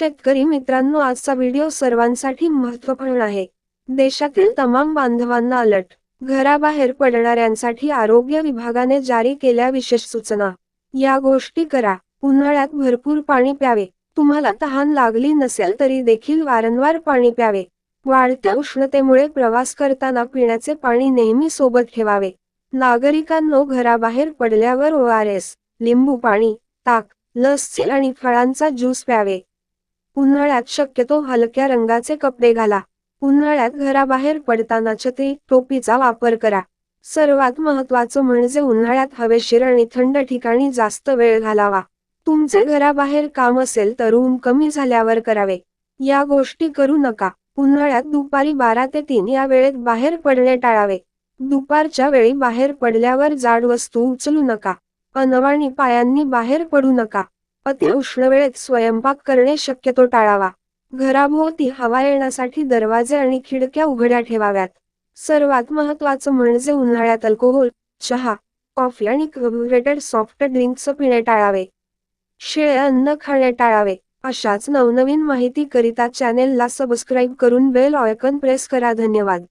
शेतकरी मित्रांनो आजचा व्हिडिओ सर्वांसाठी महत्त्वपूर्ण आहे. देशातील तमाम बांधवांना अलर्ट. घराबाहेर पडणाऱ्यांसाठी आरोग्य विभागाने जारी केल्या विशेष सूचना. या गोष्टी करा. उन्हाळ्यात भरपूर पाणी प्यावे. तुम्हाला तहान लागली नसेल तरी देखील वारंवार पाणी प्यावे. वाढत्या उष्णतेमुळे प्रवास करताना पिण्याचे पाणी नेहमी सोबत ठेवावे. नागरिकांनो घराबाहेर पडल्यावर ओ आर एस लिंबू पाणी ताक लस्सी आणि फळांचा ज्यूस प्यावे. उन्हाळ्यात शक्यतो हलक्या रंगाचे कपडे घाला. उन्हाळ्यात घराबाहेर पडताना छत्री टोपीचा वापर करा. सर्वात महत्वाचं म्हणजे उन्हाळ्यात हवेशीर आणि थंड ठिकाणी जास्त वेळ घालावा. तुमचे घराबाहेर काम असेल तर ऊन कमी झाल्यावर करावे. या गोष्टी करू नका. उन्हाळ्यात दुपारी बारा ते तीन या वेळेत बाहेर पडणे टाळावे. दुपारच्या वेळी बाहेर पडल्यावर जाड वस्तू उचलू नका. अनवाणी पायांनी बाहेर पडू नका. अति उष्ण वेळेत स्वयंपाक करणे शक्यतो टाळावा. घराभोवती हवा येण्यासाठी दरवाजे आणि खिडक्या उघड्या ठेवाव्यात. सर्वात महत्वाचं म्हणजे उन्हाळ्यात अल्कोहोल चहा कॉफी आणि कार्बोरेटेड सॉफ्ट ड्रिंक्स पिणे टाळावे. शेळे अन्न खाणे टाळावे. अशाच नवनवीन माहिती करिता चॅनेलला सबस्क्राईब करून बेल ऑयकन प्रेस करा. धन्यवाद.